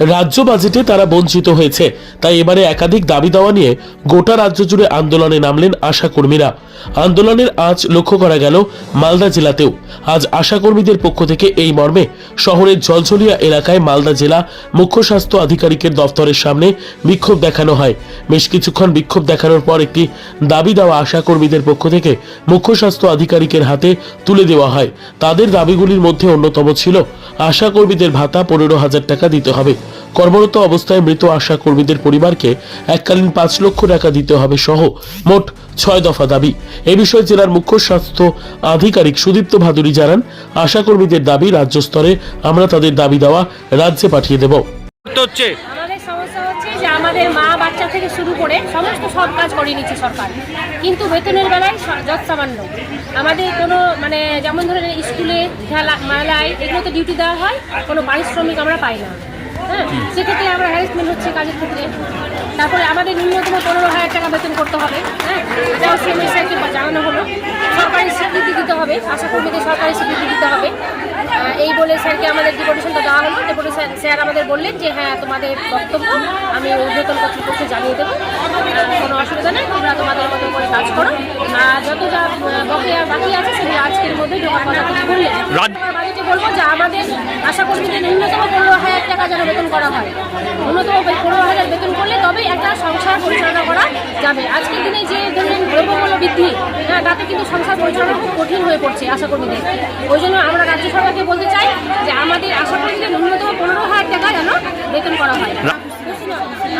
রাজ্য বাজেটে তারা বঞ্চিত হয়েছে। তাই এবারে একাধিক দাবি দেওয়া নিয়ে গোটা রাজ্য জুড়ে আন্দোলনে নামলেন আশাকর্মীরা। আন্দোলনের আজ লক্ষ্য করা গেল মালদা জেলাতেও। আজ আশাকর্মীদের পক্ষ থেকে এই মর্মে শহরের জলঝলিয়া এলাকায় মালদা জেলা মুখ্য স্বাস্থ্য আধিকারিকের দফতরের সামনে বিক্ষোভ দেখানো হয়। বেশ কিছুক্ষণ বিক্ষোভ দেখানোর পর একটি দাবি দেওয়া আশাকর্মীদের পক্ষ থেকে মুখ্য স্বাস্থ্য আধিকারিকের হাতে তুলে দেওয়া হয়। তাদের দাবিগুলির মধ্যে অন্যতম ছিল, আশাকর্মীদের ভাতা পনেরো হাজার টাকা দিতে হবে। কর্মরত অবস্থায় মৃত আশা কর্মীদের পরিবারকে এককালীন পাঁচ লক্ষ টাকা দিতে হবে সহ মোট ছয় দফা দাবি। এ বিষয়ে জেলার মুখ্য স্বাস্থ্য আধিকারিক সুদীপ্ত ভাদুরী জানান আশা কর্মীদের দাবি রাজ্য স্তরে আমরা তাদের দাবি দেওয়া রাজ্যে পাঠিয়ে দেব। হচ্ছে। আমাদের সমস্যা হচ্ছে যে আমাদের মা বাচ্চা থেকে শুরু করে সমস্ত সব কাজ করে নিচ্ছে সরকার। কিন্তু বেতনের বেলায় স- সামান্য আমাদের কোনো মানে যেমন ধরেন স্কুলে খেলা মেলায় এগুলোতে ডিউটি দেওয়া হয় কোনো পারিশ্রমিক আমরা পাই না। হ্যাঁ সেক্ষেত্রে আমরা হ্যারাসমেন্ট হচ্ছে কাজের ক্ষেত্রে। তারপরে আমাদের ন্যূনতম পনেরো হাজার টাকা বেতন করতে হবে হ্যাঁ? সিএমএসআইকে জানানো হলো। সরকারি স্বীকৃতি দিতে হবে, আশা কর্মীদের সরকারি স্বীকৃতি দিতে হবে। এই বলে স্যারকে আমাদের ডিপোটেশনটা দেওয়া হলো। স্যার আমাদের বললেন যে হ্যাঁ তোমাদের বক্তব্য আমি ঊর্ধ্বতন কর্তৃপক্ষে জানিয়ে দেবো। কোনো অসুবিধা নেই তোমরা তোমাদের মতো করে কাজ করো। যত যা বকেয়া বাকি আছে সেগুলো আজকের মধ্যে জমা কথা বললেন বাড়িতে বলব যে আমাদের আশা কর্মীদের ন্যূনতম পনেরো হাজার টাকা যেন বেতন করা হয়। ন্যূনতম পনেরো হাজার বেতন করলে তবেই একটা সংসার পরিচালনা করা যাবে। আজকের দিনে যে ধরুন দ্রব্যমূল্য বৃদ্ধি হ্যাঁ তাতে কিন্তু সংসার পরিচালনা খুব কঠিন হয়ে পড়ছে আশা কর্মীদের। ওই জন্য আমরা রাজ্য সরকারকে বলতে চাই যে আমাদের আশা কর্মীদের ন্যূনতম পনেরো হাজার টাকা যেন বেতন করা হয়।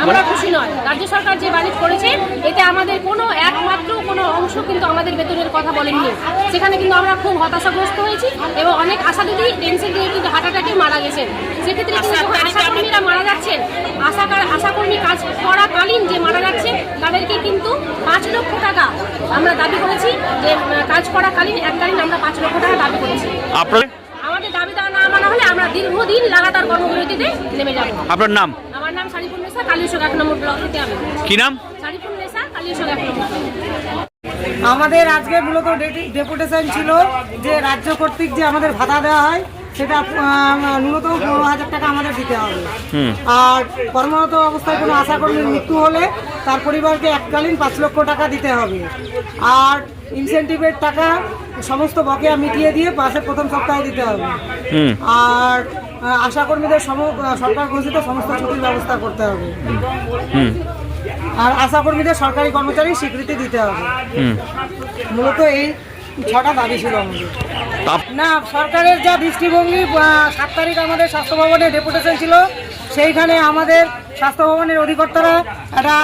আমরা খুশি নয়। রাজ্য সরকার যে বাজেট করেছে এতে আমাদের কোনো একমাত্র কোনো অংশ কিন্তু আমাদের বেতনের কথা বলেননি। সেখানে কিন্তু আমরা খুব হতাশাগ্রস্ত হয়েছি এবং অনেক আশা দিদি টেনশন দিয়ে কিন্তু হার্ট অ্যাটাকে মারা গেছেন। সেক্ষেত্রে আশাকর্মীরা মারা যাচ্ছেন। আশা আশাকর্মী কাজ করাকালীন যে মারা যাচ্ছে তাদেরকে কিন্তু পাঁচ লক্ষ টাকা আমরা দাবি করেছি যে কাজ করাকালীন এককালীন আমরা পাঁচ লক্ষ টাকা দাবি করেছি আপনার আমাদের দাবি দেওয়া না মানা হলে আমরা দীর্ঘদিন লাগাতার কর্মবিরতিতে নেমে যাব। আপনার নাম? আমার নাম সারিপুর নেশা কালিয়াসক এক নম্বর ব্লক থেকে আমি। কি নাম? সারিপুর নেশা কালিয়াসক এক নম্বর আমাদের আজকে মূলত ডেপুটেশন ছিল যে রাজ্য কর্তৃক যে আমাদের ভাতা দেওয়া হয় সেটা ন্যূনতম পনেরো হাজার টাকা আমাদের দিতে হবে। আর কর্মরত অবস্থায় কোনো আশাকর্মীর মৃত্যু হলে তার পরিবারকে এককালীন পাঁচ লক্ষ টাকা দিতে হবে। আর ইনসেন্টিভের টাকা সমস্ত বকেয়া মিটিয়ে দিয়ে পাশের প্রথম সপ্তাহে দিতে হবে। আর আশাকর্মীদের সরকার ঘোষিত সমস্ত ছুটির ব্যবস্থা করতে হবে। আর আশাকর্মীদের সরকারি কর্মচারী স্বীকৃতি দিতে হবে। মূলত এই ছটা দাবি ছিল আমাদের। না সরকারের যা দৃষ্টিভঙ্গি সাত তারিখ আমাদের স্বাস্থ্য ভবনে ডেপুটেশন ছিল সেইখানে আমাদের স্বাস্থ্য ভবনের অধিকর্তারা একটা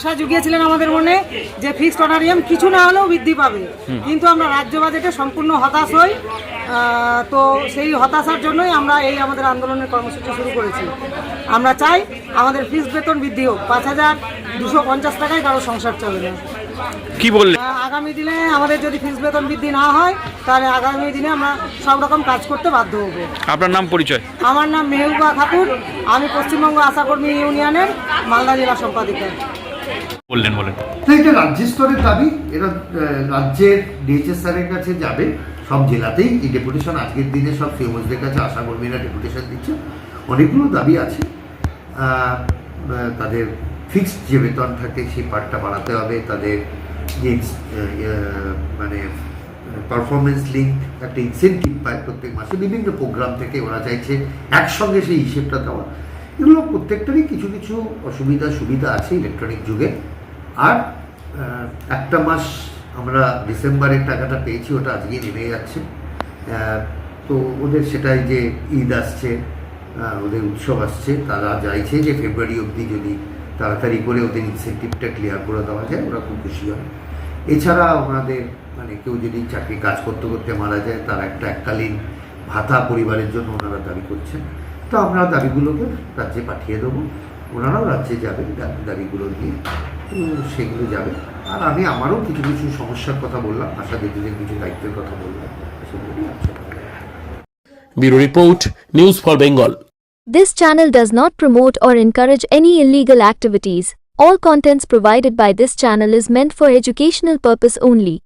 আশা জুগিয়েছিলেন আমাদের মনে যে ফিক্সড অনারিয়াম কিছু না হলেও বৃদ্ধি পাবে। কিন্তু আমরা রাজ্য বাজেটে সম্পূর্ণ হতাশ হই। তো সেই হতাশার জন্যই আমরা এই আমাদের আন্দোলনের কর্মসূচি শুরু করেছি। আমরা চাই আমাদের ফিক্সড বেতন বৃদ্ধি হোক। পাঁচ হাজার দুশো পঞ্চাশ টাকায় কারও সংসার চলে না। কি বললেন আহ, আগামী দিনে আমাদের যদি ফিস বেতন বৃদ্ধি না হয় তাহলে আগামী দিনে আমরা সব রকম কাজ করতে বাধ্য হব। আপনার নাম পরিচয়? আমার নাম মেহবুবা খাতুন আমি পশ্চিমবঙ্গ আশাকর্মী ইউনিয়নের মালদা জেলা সম্পাদিকা। বললেন বলেন। তো এটা রাজ্য স্তরের দাবি। এটা রাজ্যের ডিএইচএস স্যারের কাছে যাবে। সব জেলাতেই এই ডেপুটেশন আজকের দিনে সব সিএমএসদের কাছে আশাকর্মীরা ডেপুটেশন দিচ্ছে। অনেকগুলো দাবি আছে। তাদের ফিক্সড যে বেতন থাকে সেই পার্টটা বাড়াতে হবে। তাদের যে আহ, মানে পারফরমেন্স লিঙ্ক একটা ইনসেন্টিভ পায় প্রত্যেক মাসে। বিভিন্ন প্রোগ্রাম থেকে ওরা চাইছে একসঙ্গে সেই হিসেবটা দেওয়া। এগুলো প্রত্যেকটারই কিছু কিছু অসুবিধা সুবিধা আছে ইলেকট্রনিক যুগে। আর একটা মাস আমরা ডিসেম্বরের টাকাটা পেয়েছি, ওটা আজকে নেমে যাচ্ছে। তো ওদের সেটাই যে ঈদ আসছে ওদের উৎসব আসছে, তারা চাইছে যে ফেব্রুয়ারি অবধি যদি তাড়াতাড়ি করে ওদের ইনসেন্টিভটা ক্লিয়ার করে দেওয়া যায়, ওরা খুব খুশি হয় এছাড়া ওনাদের মানে কেউ যদি চাকরি কাজ করতে করতে মারা যায়, তার একটা এককালীন ভাতা পরিবারের জন্য ওনারা দাবি করছেন। তো আমরা দাবিগুলোকে রাজ্যে পাঠিয়ে দেবো ওনারাও রাজ্যে দাবি- দাবিগুলো নিয়ে সেগুলো যাবে আর আমি আমারও কিছু কিছু সমস্যার কথা বললাম আশা দিদিদের কিছু দায়িত্বের কথা বললাম। Bureau report news for Bengal This channel does not promote or encourage any illegal activities. All contents provided by this channel is meant for educational purpose only.